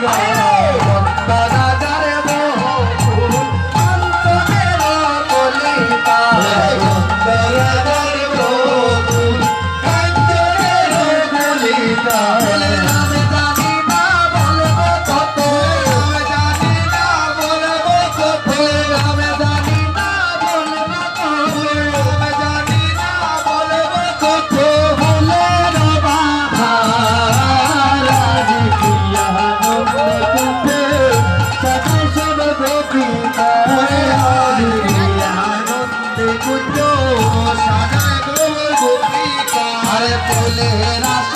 감사합니다. কুঞ্জ সাজায় গোবর গোপিকা আরে বলে আসর